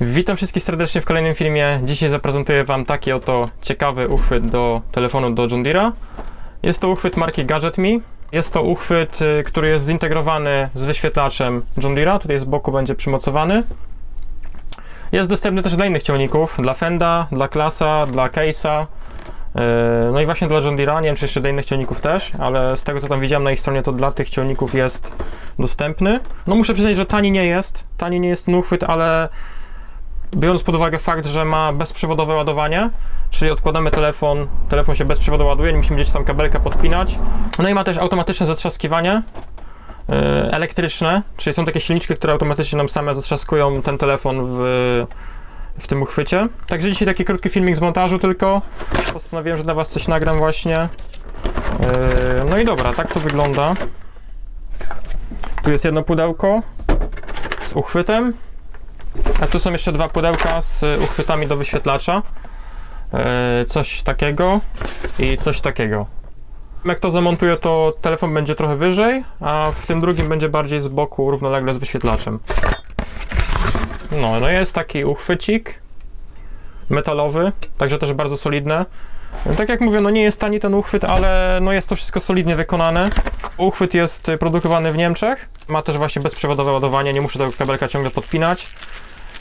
Witam wszystkich serdecznie w kolejnym filmie. Dzisiaj zaprezentuję Wam taki oto ciekawy uchwyt do telefonu do John Deere'a. Jest to uchwyt marki Gadget Me. Jest to uchwyt, y, który jest zintegrowany z wyświetlaczem John Deere'a. Tutaj z boku będzie przymocowany. Jest dostępny też dla innych ciągników, dla Fenda, dla Klasa, dla Case'a. Yy, No i właśnie dla John Deere'a, nie wiem czy jeszcze dla innych ciągników też, ale z tego co tam widziałem na ich stronie, to dla tych ciągników jest dostępny. No muszę przyznać, że tani nie jest, tani nie jest ten uchwyt, ale biorąc pod uwagę fakt, że ma bezprzewodowe ładowanie, czyli odkładamy telefon, telefon się bezprzewodowo ładuje, nie musimy gdzieś tam kabelka podpinać. No i ma też automatyczne zatrzaskiwanie yy, elektryczne, czyli są takie silniczki, które automatycznie nam same zatrzaskują ten telefon w, w tym uchwycie. Także dzisiaj taki krótki filmik z montażu tylko. Postanowiłem, że dla Was coś nagram właśnie. Yy, no i dobra, tak to wygląda. Tu jest jedno pudełko z uchwytem. A tu są jeszcze dwa pudełka z uchwytami do wyświetlacza. E, Coś takiego i coś takiego. Jak to zamontuję, to telefon będzie trochę wyżej, a w tym drugim będzie bardziej z boku, równolegle z wyświetlaczem. No, no jest taki uchwycik metalowy, także też bardzo solidne. Tak jak mówię, no nie jest tani ten uchwyt, ale no jest to wszystko solidnie wykonane. Uchwyt jest y, produkowany w Niemczech. Ma też właśnie bezprzewodowe ładowanie, nie muszę tego kabelka ciągle podpinać.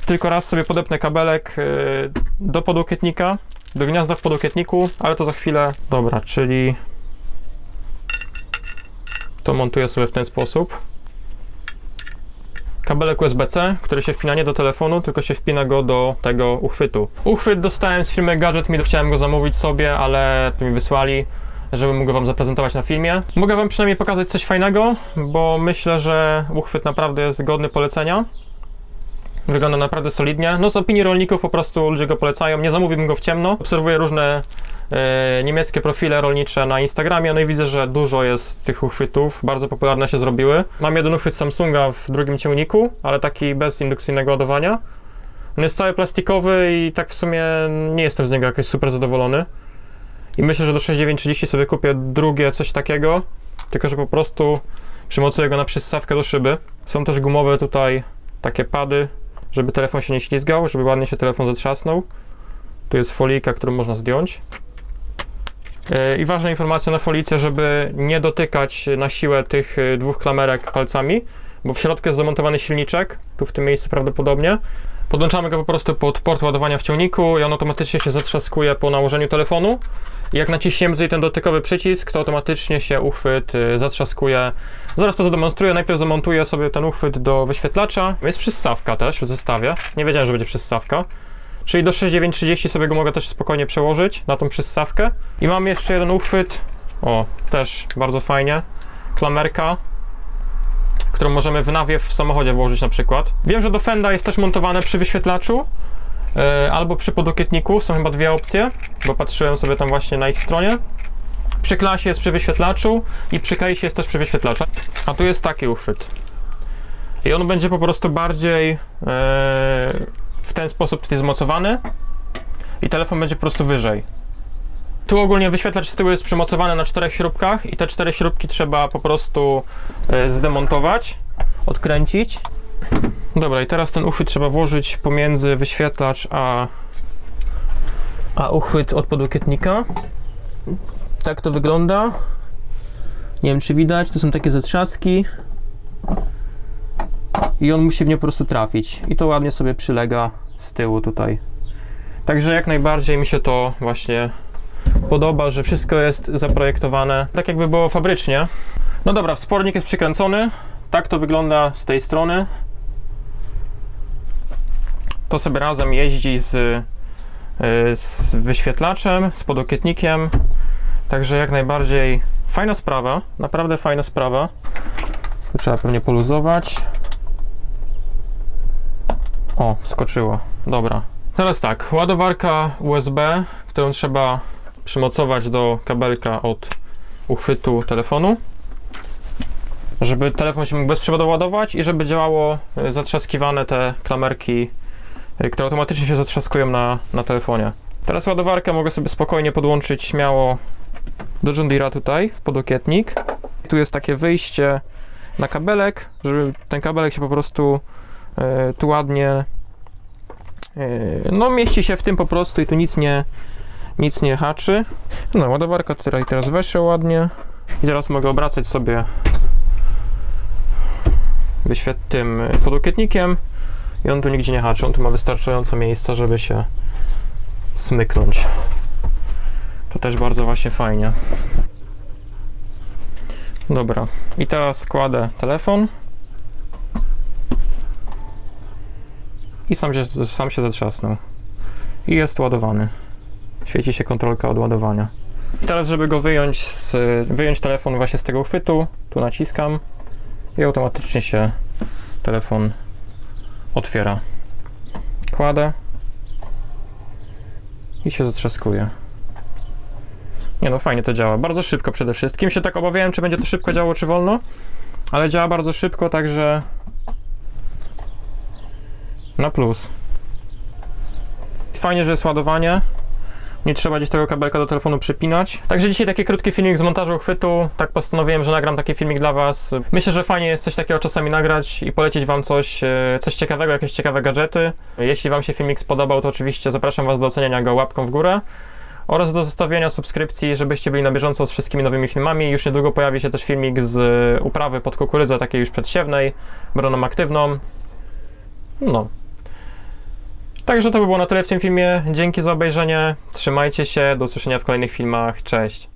Tylko raz sobie podepnę kabelek y, do podokietnika, do gniazda w podokietniku, ale to za chwilę. Dobra, czyli to montuję sobie w ten sposób. Kabelek USB-C, który się wpina nie do telefonu, tylko się wpina go do tego uchwytu. Uchwyt dostałem z firmy Gadget Me, chciałem go zamówić sobie, ale mi wysłali, żebym mógł wam zaprezentować na filmie. Mogę wam przynajmniej pokazać coś fajnego, bo myślę, że uchwyt naprawdę jest godny polecenia. Wygląda naprawdę solidnie. No z opinii rolników po prostu ludzie go polecają. Nie zamówiłbym go w ciemno. Obserwuję różne niemieckie profile rolnicze na Instagramie, no i widzę, że dużo jest tych uchwytów. Bardzo popularne się zrobiły. Mam jeden uchwyt Samsunga w drugim ciągniku, ale taki bez indukcyjnego ładowania. On jest cały plastikowy i tak w sumie nie jestem z niego jakoś super zadowolony. I myślę, że do 6930 sobie kupię drugie coś takiego, tylko że po prostu przymocuję go na przystawkę do szyby. Są też gumowe tutaj takie pady, żeby telefon się nie ślizgał, żeby ładnie się telefon zatrzasnął. Tu jest folijka, którą można zdjąć. Yy, I ważna informacja na folijce, żeby nie dotykać na siłę tych yy, dwóch klamerek palcami, bo w środku jest zamontowany silniczek, tu w tym miejscu prawdopodobnie. Podłączamy go po prostu pod port ładowania w ciągniku i on automatycznie się zatrzaskuje po nałożeniu telefonu. I jak naciśniemy tutaj ten dotykowy przycisk, to automatycznie się uchwyt y, zatrzaskuje. Zaraz to zademonstruję. Najpierw zamontuję sobie ten uchwyt do wyświetlacza. Jest przystawka też w zestawie. Nie wiedziałem, że będzie przystawka. Czyli do 6930 sobie go mogę też spokojnie przełożyć na tą przystawkę. I mam jeszcze jeden uchwyt. O, też bardzo fajnie. Klamerka którą możemy w nawiew w samochodzie włożyć na przykład. Wiem, że do Fenda jest też montowane przy wyświetlaczu yy, albo przy podokietniku, są chyba dwie opcje, bo patrzyłem sobie tam właśnie na ich stronie. Przy klasie jest przy wyświetlaczu i przy case jest też przy wyświetlaczu. A tu jest taki uchwyt. I on będzie po prostu bardziej yy, ten sposób tutaj zmocowany i telefon będzie po prostu wyżej. Tu ogólnie wyświetlacz z tyłu jest przymocowany na czterech śrubkach i te cztery śrubki trzeba po prostu e, zdemontować, odkręcić. Dobra, i teraz ten uchwyt trzeba włożyć pomiędzy wyświetlacz a, a uchwyt od podokietnika. Tak to wygląda. Nie wiem, czy widać, to są takie zatrzaski. I on musi w nie po prostu trafić. I to ładnie sobie przylega z tyłu tutaj. Także jak najbardziej mi się to właśnie podoba, że wszystko jest zaprojektowane tak jakby było fabrycznie. No dobra, wspornik jest przykręcony. Tak to wygląda z tej strony. To sobie razem jeździ z, y, z wyświetlaczem, z podokietnikiem. Także jak najbardziej fajna sprawa, naprawdę fajna sprawa. Tu trzeba pewnie poluzować. O, skoczyło. Dobra. Teraz tak, ładowarka USB, którą trzeba przymocować do kabelka od uchwytu telefonu, żeby telefon się mógł bezprzewodowo ładować i żeby działało y, zatrzaskiwane te klamerki, y, które automatycznie się zatrzaskują na, na telefonie. Teraz ładowarkę mogę sobie spokojnie podłączyć śmiało do John Deere'a tutaj, w podokietnik. Tu jest takie wyjście na kabelek, żeby ten kabelek się po prostu y, tu ładnie No, mieści się w tym po prostu i tu nic nie, nic nie haczy. No, ładowarka tutaj teraz weszła ładnie. I teraz mogę obracać sobie wyświet tym podokietnikiem i on tu nigdzie nie haczy. On tu ma wystarczająco miejsca, żeby się smyknąć. To też bardzo właśnie fajnie. Dobra, i teraz kładę telefon. I sam się, sam się zatrzasnął. I jest ładowany. Świeci się kontrolka od ładowania. I teraz, żeby go wyjąć, z, wyjąć telefon właśnie z tego uchwytu, tu naciskam i automatycznie się telefon otwiera. Kładę i się zatrzaskuje. Nie no, fajnie to działa. Bardzo szybko przede wszystkim. Się tak obawiałem, czy będzie to szybko działało, czy wolno, ale działa bardzo szybko, także na plus. Fajnie, że jest ładowanie. Nie trzeba gdzieś tego kabelka do telefonu przypinać. Także dzisiaj taki krótki filmik z montażu uchwytu. Tak postanowiłem, że nagram taki filmik dla Was. Myślę, że fajnie jest coś takiego czasami nagrać i polecić Wam coś, e, coś ciekawego, jakieś ciekawe gadżety. Jeśli Wam się filmik spodobał, to oczywiście zapraszam Was do oceniania go łapką w górę oraz do zostawienia subskrypcji, żebyście byli na bieżąco z wszystkimi nowymi filmami. Już niedługo pojawi się też filmik z e, uprawy pod kukurydzę, takiej już przedsiewnej, broną aktywną. No. Także to by było na tyle w tym filmie. Dzięki za obejrzenie. Trzymajcie się. Do usłyszenia w kolejnych filmach. Cześć.